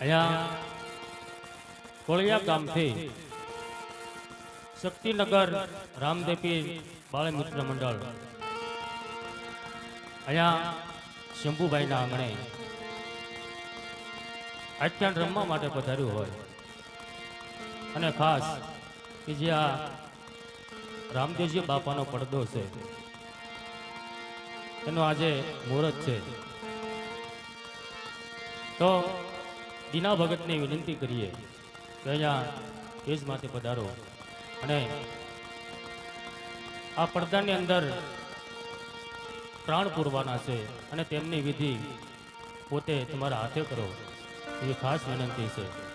અહીંયા કોળિયા ગામથી શક્તિનગર રામદેવી બાળ મિત્ર મંડળ. અહીંયા શંભુભાઈના આંગણે આખ્યાન રમવા માટે પધાર્યું હોય. અને ખાસ કે જે આ રામદેવજી બાપાનો પડદો છે, એનો આજે મુહૂર્ત છે. તો દીના ભગતને વિનંતી કરીએ કે અહીંયા તેજ માટે પધારો. અને આ પડદાની અંદર પ્રાણ પૂરવાના છે અને તેમની વિધિ પોતે તમારા હાથે કરો. એ ખાસ વિનંતી છે.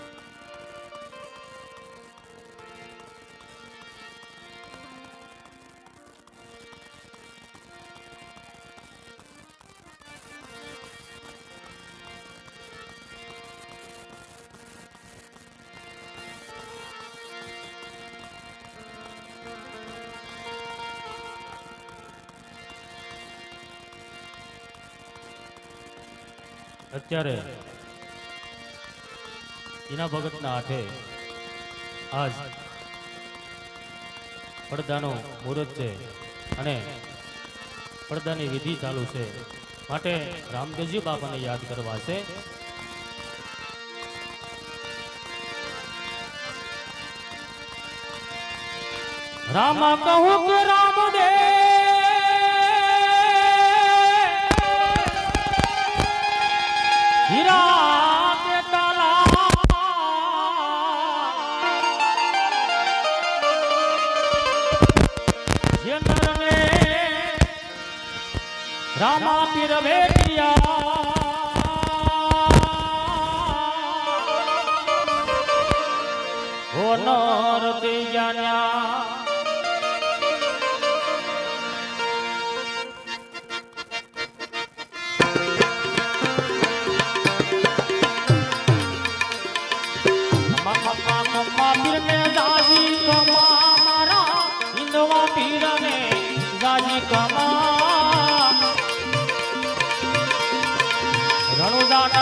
અત્યારે ઈના ભગતના હાથે આજ પડદાનો મુહૂર્ત છે અને પડદાની વિધિ ચાલુ છે. માટે રામદેવજી બાપાને યાદ કરવા છે. રામા કહું કે રામ રામા પીર ભેટિયા ઓ નર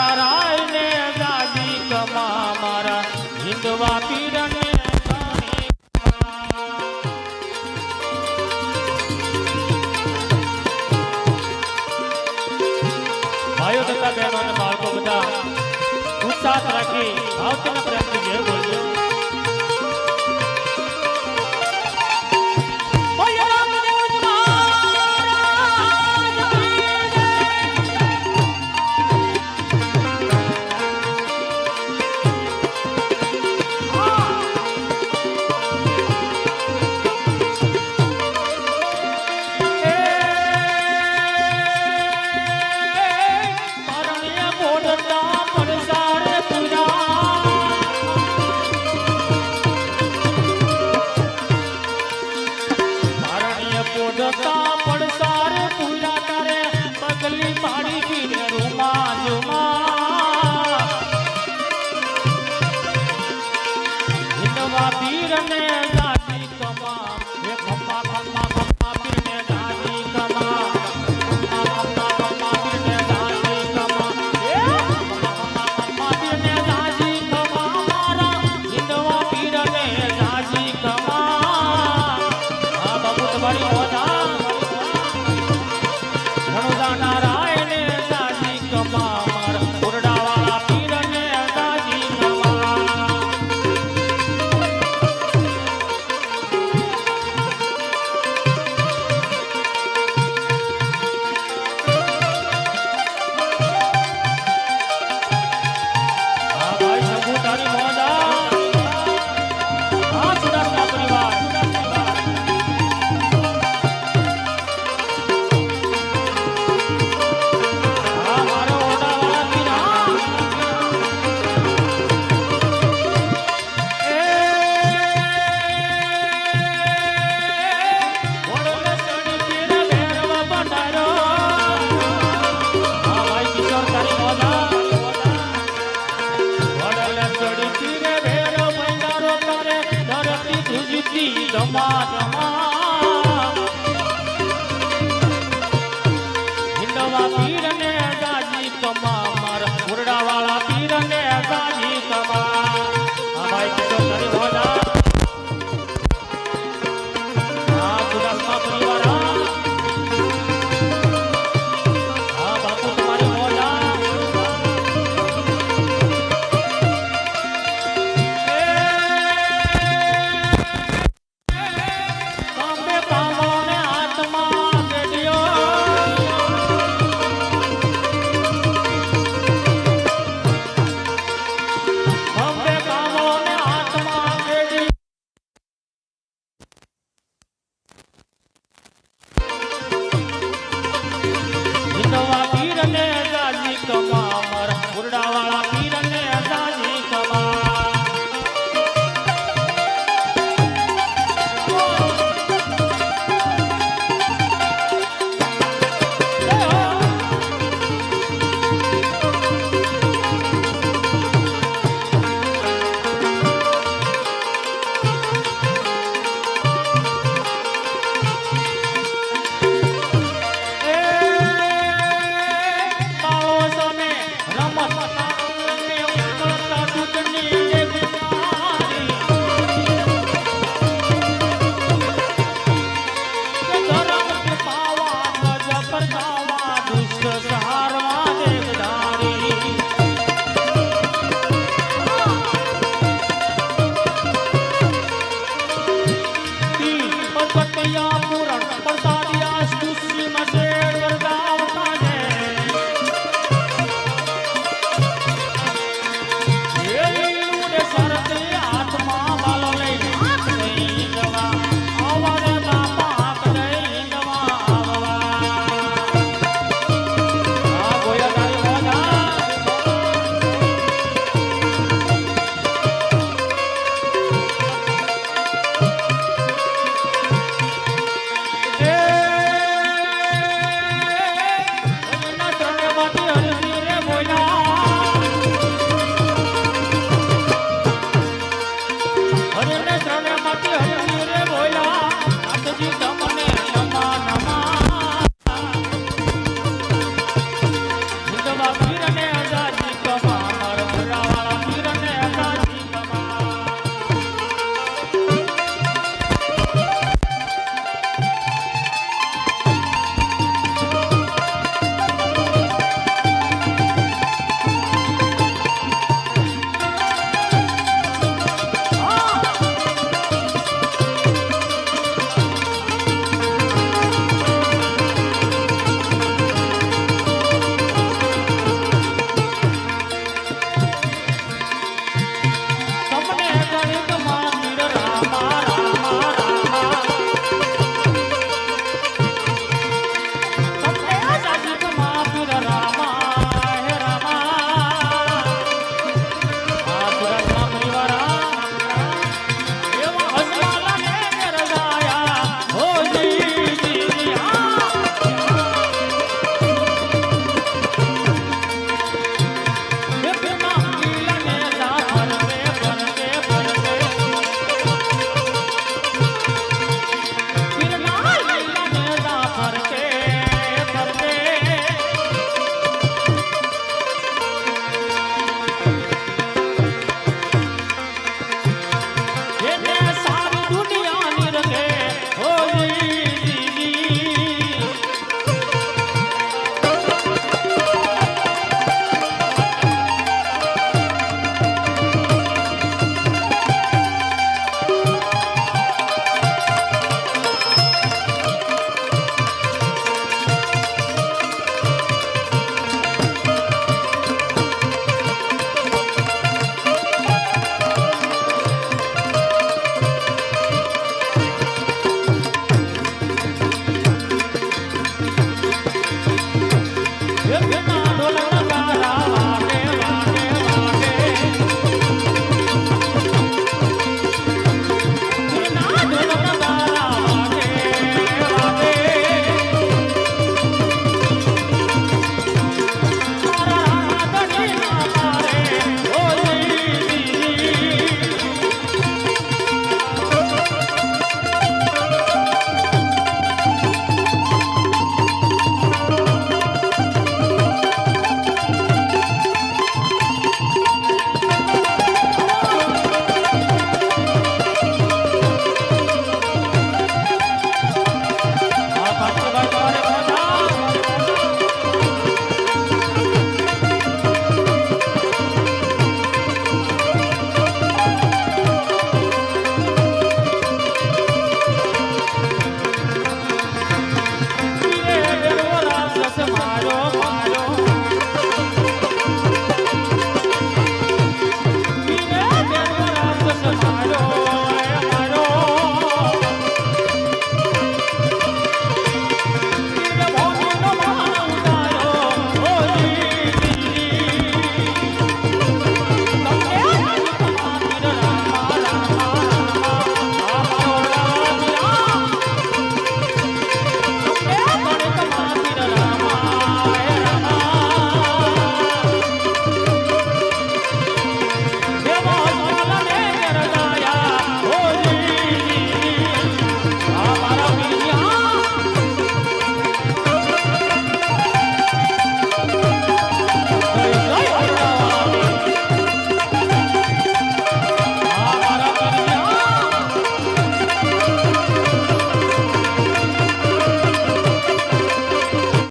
तारा આવા પીરને